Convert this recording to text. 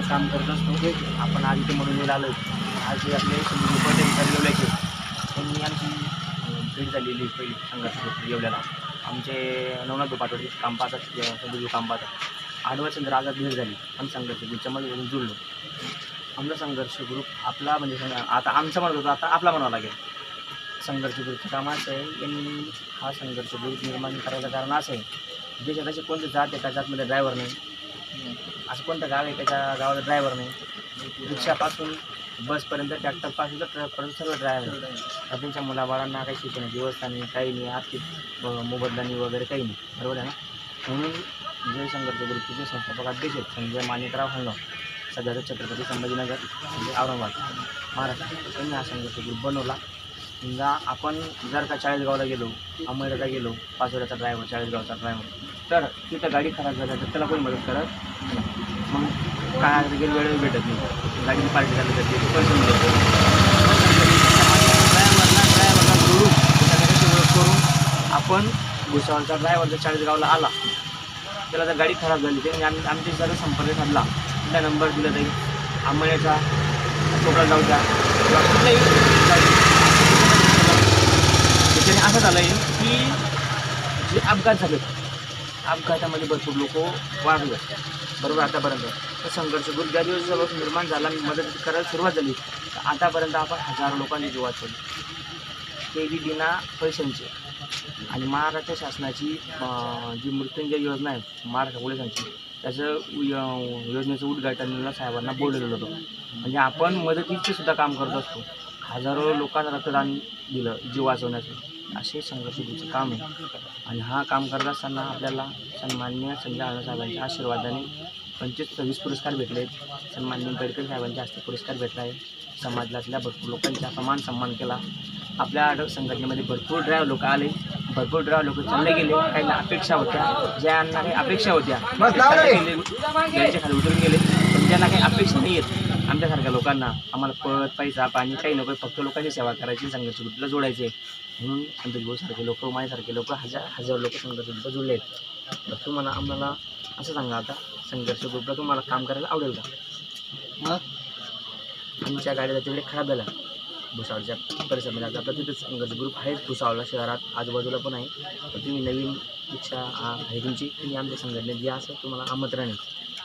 ग्रुपचं काम करत असतो आपण आज इथे म्हणून आलो आज आपले संदीप पटेल येवल्याचे त्यांनी आमची भेट झालेली पहिली संघर्ष ग्रुप येवल्याला. आमचे नवनाथ पाटोडी काम पाहतात संदीप काम पाहतात. आडवा चंद्र आजात भेट झाली आम्ही संघर्ष ग्रुपच्यामध्ये येऊन जुळलो. आमचा संघर्ष ग्रुप आपला म्हणजे आता आमचा म्हणत होतो आता आपला म्हणावा लागेल. संघर्ष ग्रुपचं काम असं आहे यांनी हा संघर्ष ग्रुप निर्माण करायचं कारण असं आहे. देशात असे कोणते जात आहे त्या जातमध्ये ड्रायव्हर नाही असं कोणतं गाव आहे? त्याच्या गावाला ड्रायव्हर नाही. रिक्षापासून बसपर्यंत ट्रॅक्टरपासून तर ट्रकपर्यंत सर्व ड्रायव्हर आहे त्यांच्या मुलाबाळांना काही शिकण्याची व्यवस्था नाही काही नाही आर्थिक मोबदलानी वगैरे काही नाही. बरोबर आहे ना? म्हणून जयशंकरच्या गुरुचे संस्थापक अध्यक्ष आहेत. संजय माणिकराव हंगाव सध्याचा छत्रपती संभाजीनगर म्हणजे औरंगाबाद महाराष्ट्र. त्यांनी हा संघर्ष ग्रुप बनवला. समजा आपण जर का चाळीसगावला गेलो अंबळनेरला गेलो पाचोऱ्याचा ड्रायव्हर चाळीसगावचा ड्रायव्हर तर तिथं गाडी खराब झाली तर त्याला कोणी मदत करत? मग काय गेलं वेळेवर भेटत नाही. गाडीची पार्टी झाली तर ते पैसे मिळत ड्रायव्हरला ड्रायव्हरला जोडून त्याच्याकडे ओळख करून आपण भुसावळचा ड्रायव्हर जर चाळीसगावला आला त्याला जर गाडी खराब झाली ते आम्ही आमच्या जर संपर्क साधला त्या नंबर दिला जाईल आंबण्याचा कोकळा जाऊचा किंवा कुठलाही असं झालं आहे की जे अपघात झाले अपघातामध्ये भरपूर लोक वाढले बरोबर? आतापर्यंत. तर संघर्ष ग्रुप ज्या दिवस निर्माण झाला मदत करायला सुरुवात झाली. तर आतापर्यंत आपण हजारो लोकांची जीव वाचवली ते बी बिना पैशांचे. आणि महाराष्ट्र शासनाची जी मृत्युंजय योजना आहे महाराष्ट्र पोलिसांची त्याचं य- योजनेचं उद्घाटनला साहेबांना बोललेलं होतं. म्हणजे आपण मदतीचे सुद्धा काम करत असतो. हजारो लोकांना रक्तदान दिलं जीव वाचवण्याचं असे संघर्ष ग्रुपचं काम आहे. आणि हा काम करत असताना आपल्याला सन्मान्य संजय आनंद साहेबांच्या आशीर्वादाने पंचवीस सव्वीस पुरस्कार भेटले आहेत. सन्मान्य गडकरी साहेबांच्या हस्ते पुरस्कार भेटला आहे. समाजातल्या भरपूर लोकांचा समान सन्मान केला. आपल्या आड- संघटनेमध्ये भरपूर ड्रायव्ह लोक आले. भरपूर ड्रायव्ह लोक चालले गेले. काहींना अपेक्षा होत्या. ज्यांना काही अपेक्षा होत्या गेले खाली उतरून गेले. ज्यांना काही अपेक्षा नाही आहेत. आमच्यासारख्या लोकांना आम्हाला पद पैसा पाणी काही नको फक्त लोकांची सेवा करायची संघर्ष ग्रुपला जोडायचे. म्हणून संतोष लोक माझ्यासारखे लोक हजार हजार लोक संघर्ष ग्रुपला जोडले आहेत. तर तुम्हाला आम्हाला असं सांगा आता संघर्ष ग्रुपला तुम्हाला काम करायला आवडेल का? मग? आमच्या गाड्या तिकडे खराब झाल्या भुसावळच्या परिसरामध्ये आता आपल्या तिथेच संघर्ष ग्रुप आहे. भुसावळला शहरात आजूबाजूला पण आहे. तर तुम्ही नवीन इच्छा आहे तुमची तुम्ही आमच्या संघटनेत या असं तुम्हाला आमंत्रण आहे.